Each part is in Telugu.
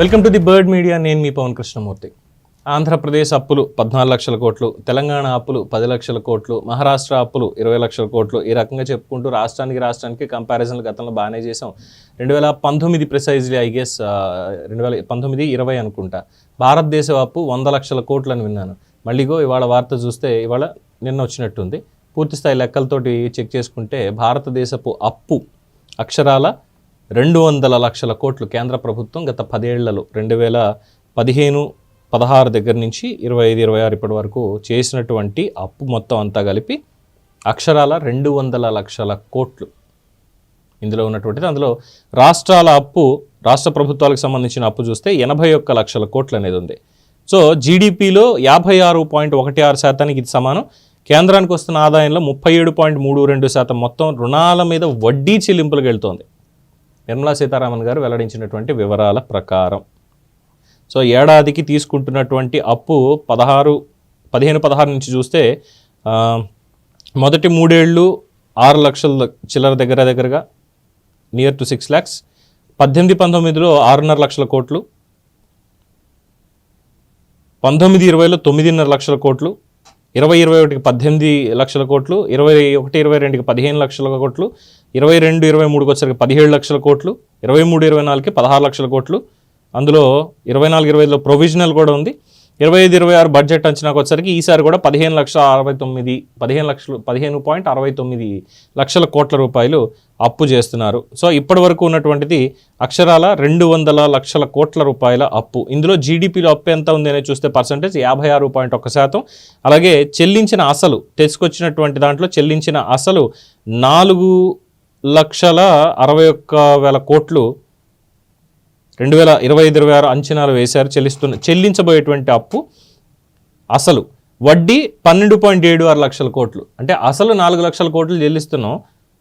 Welcome to the bird media. నేను మీ పవన్ కృష్ణమూర్తి. ఆంధ్రప్రదేశ్ అప్పులు పద్నాలుగు లక్షల కోట్లు తెలంగాణ అప్పులు పది లక్షల కోట్లు మహారాష్ట్ర అప్పులు ఇరవై లక్షల కోట్లు. ఈ రకంగా చెప్పుకుంటూ రాష్ట్రానికి రాష్ట్రానికి కంపారిజన్లు గతంలో బాగానే చేసాం రెండు వేల పంతొమ్మిది ప్రిసైజ్లీ ఐ గెస్ రెండు వేల పంతొమ్మిది ఇరవై అనుకుంటా. భారతదేశ అప్పు వంద లక్షల కోట్లు అని విన్నాను. మళ్ళీగో ఇవాళ వార్త చూస్తే ఇవాళ నిన్న వచ్చినట్టుంది. పూర్తి స్థాయి లెక్కలతోటి చెక్ చేసుకుంటే భారతదేశపు అప్పు అక్షరాల రెండు వందల లక్షల కోట్లు కేంద్ర ప్రభుత్వం గత పదేళ్ళలో రెండు వేల పదిహేను పదహారు దగ్గర నుంచి ఇరవై ఐదు ఇరవై ఆరు ఇప్పటి వరకు చేసినటువంటి అప్పు మొత్తం అంతా కలిపి అక్షరాల రెండు వందల లక్షల కోట్లు ఇందులో ఉన్నటువంటిది. అందులో రాష్ట్రాల అప్పు రాష్ట్ర ప్రభుత్వాలకు సంబంధించిన అప్పు చూస్తే ఎనభై ఒక్క లక్షల కోట్లు అనేది ఉంది. సో జీడిపిలో యాభై ఆరు పాయింట్ ఒకటి ఆరు శాతానికి ఇది సమానం. కేంద్రానికి వస్తున్న ఆదాయంలో ముప్పై ఏడు పాయింట్ మూడు రెండు శాతం మొత్తం రుణాల మీద వడ్డీ చెల్లింపులకు వెళ్తోంది. నిర్మలా సీతారామన్ గారు వెల్లడించినటువంటి వివరాల ప్రకారం. సో ఏడాదికి తీసుకుంటున్నటువంటి అప్పు పదహారు పదిహేను పదహారు నుంచి చూస్తే మొదటి మూడేళ్ళు ఆరు లక్షల చిల్లర దగ్గర దగ్గరగా నియర్ టు సిక్స్ ల్యాక్స్ పద్దెనిమిది పంతొమ్మిదిలో ఆరున్నర లక్షల కోట్లు. పంతొమ్మిది ఇరవైలో తొమ్మిదిన్నర లక్షల కోట్లు. ఇరవై ఇరవై ఒకటికి పద్దెనిమిది లక్షల కోట్లు ఇరవై ఒకటి ఇరవై రెండుకి పదిహేను లక్షల కోట్లు ఇరవై రెండు ఇరవై మూడుకి వచ్చరికి పదిహేడు లక్షల కోట్లు ఇరవై మూడు ఇరవై నాలుగుకి పదహారు లక్షల కోట్లు. అందులో ఇరవై నాలుగు ఇరవై ఐదులో ప్రొవిజనల్ కూడా ఉంది. ఇరవై ఐదు ఇరవై ఆరు బడ్జెట్ అంచనాకు వచ్చరికి ఈసారి కూడా పదిహేను లక్షల అరవై తొమ్మిది పదిహేను లక్షలు పదిహేను పాయింట్ అరవై తొమ్మిది లక్షల కోట్ల రూపాయలు అప్పు చేస్తున్నారు. సో ఇప్పటి వరకు ఉన్నటువంటిది అక్షరాల రెండు వందల లక్షల కోట్ల రూపాయల అప్పు. ఇందులో జీడిపిలో అప్పు ఎంత ఉంది అనేది చూస్తే పర్సంటేజ్ యాభై ఆరు పాయింట్ ఒక శాతం. అలాగే చెల్లించిన అసలు తెచ్చుకొచ్చినటువంటి దాంట్లో చెల్లించిన అసలు నాలుగు లక్షల అరవై ఒక్క వేల కోట్లు రెండు వేల ఇరవై ఐదు ఇరవై ఆరు అంచనాలు వేశారు. చెల్లిస్తున్న చెల్లించబోయేటువంటి అప్పు అసలు. వడ్డీ పన్నెండు పాయింట్ ఏడు ఆరు లక్షల కోట్లు. అంటే అసలు నాలుగు లక్షల కోట్లు చెల్లిస్తున్నాం.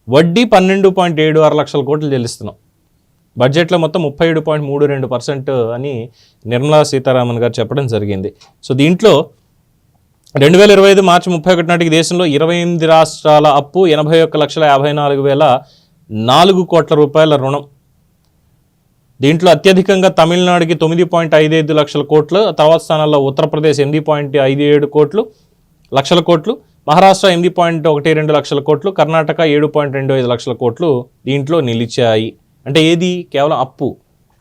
వడ్డీ పన్నెండు పాయింట్ ఏడు ఆరు లక్షల కోట్లు చెల్లిస్తున్నాం. బడ్జెట్లో మొత్తం ముప్పై ఏడు పాయింట్ మూడు రెండు పర్సెంట్ అని నిర్మలా సీతారామన్ గారు చెప్పడం జరిగింది. సో దీంట్లో రెండు వేల ఇరవై ఐదు మార్చి ముప్పై ఒకటి నాటికి దేశంలో ఇరవై ఎనిమిది రాష్ట్రాల అప్పు ఎనభై ఒక్క లక్షల యాభై నాలుగు వేల నాలుగు కోట్ల రూపాయల రుణం దీంట్లో అత్యధికంగా తమిళనాడుకి తొమ్మిది పాయింట్ ఐదు ఐదు లక్షల కోట్లు తర్వాత స్థానాల్లో ఉత్తరప్రదేశ్ ఎనిమిది పాయింట్ ఐదు ఏడు కోట్లు లక్షల కోట్లు మహారాష్ట్ర ఎనిమిది పాయింట్ ఒకటి రెండు లక్షల కోట్లు కర్ణాటక ఏడు పాయింట్ రెండు ఐదు లక్షల కోట్లు దీంట్లో నిలిచాయి. అంటే ఏది? కేవలం అప్పు.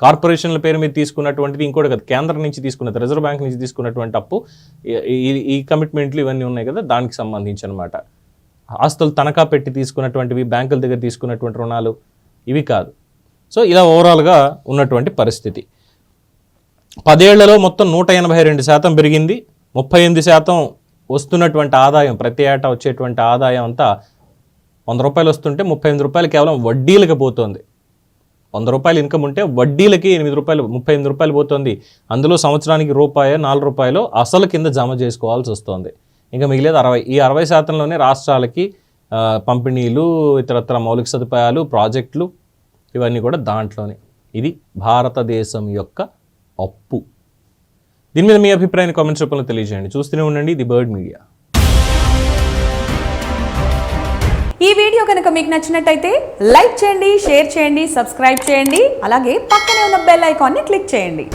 కార్పొరేషన్ల పేరు మీద తీసుకున్నటువంటిది ఇంకోటి కదా. కేంద్రం నుంచి తీసుకున్నది రిజర్వ్ బ్యాంక్ నుంచి తీసుకున్నటువంటి అప్పు ఈ- ఈ- ఈ కమిట్మెంట్లు ఇవన్నీ ఉన్నాయి కదా దానికి సంబంధించి అనమాట ఆస్తులు తనఖా పెట్టి తీసుకున్నటువంటివి బ్యాంకుల దగ్గర తీసుకున్నటువంటి రుణాలు ఇవి కాదు. సో ఇలా ఓవరాల్గా ఉన్నటువంటి పరిస్థితి. పదేళ్ళలో మొత్తం నూట ఎనభై రెండు శాతం పెరిగింది. ముప్పై ఎనిమిది శాతం వస్తున్నటువంటి ఆదాయం ప్రతి ఏటా వచ్చేటువంటి ఆదాయం అంతా వంద రూపాయలు వస్తుంటే ముప్పై ఎనిమిది రూపాయలు కేవలం వడ్డీలకి పోతుంది. వంద రూపాయలు ఇన్కమ్ ఉంటే వడ్డీలకి ఎనిమిది రూపాయలు ముప్పై ఎనిమిది రూపాయలు పోతుంది. అందులో సంవత్సరానికి రూపాయి నాలుగు రూపాయలు అసలు కింద జమ చేసుకోవాల్సి వస్తుంది. ఇంకా మిగిలేదు అరవై ఈ అరవై శాతంలోనే రాష్ట్రాలకి పంపిణీలు ఇతరత్ర మౌలిక సదుపాయాలు ప్రాజెక్టులు ఇవన్నీ కూడా దాంట్లోనే. ఇది భారతదేశం యొక్క అప్పు. దీని మీద మీ అభిప్రాయాన్ని కామెంట్స్ రూపంలో తెలియజేయండి. చూస్తూనే ఉండండి. The bird media. ఈ వీడియో కనుక మీకు నచ్చినట్టయితే లైక్ చేయండి షేర్ చేయండి సబ్స్క్రైబ్ చేయండి. అలాగే పక్కనే ఉన్న బెల్ ఐకాన్ని క్లిక్ చేయండి.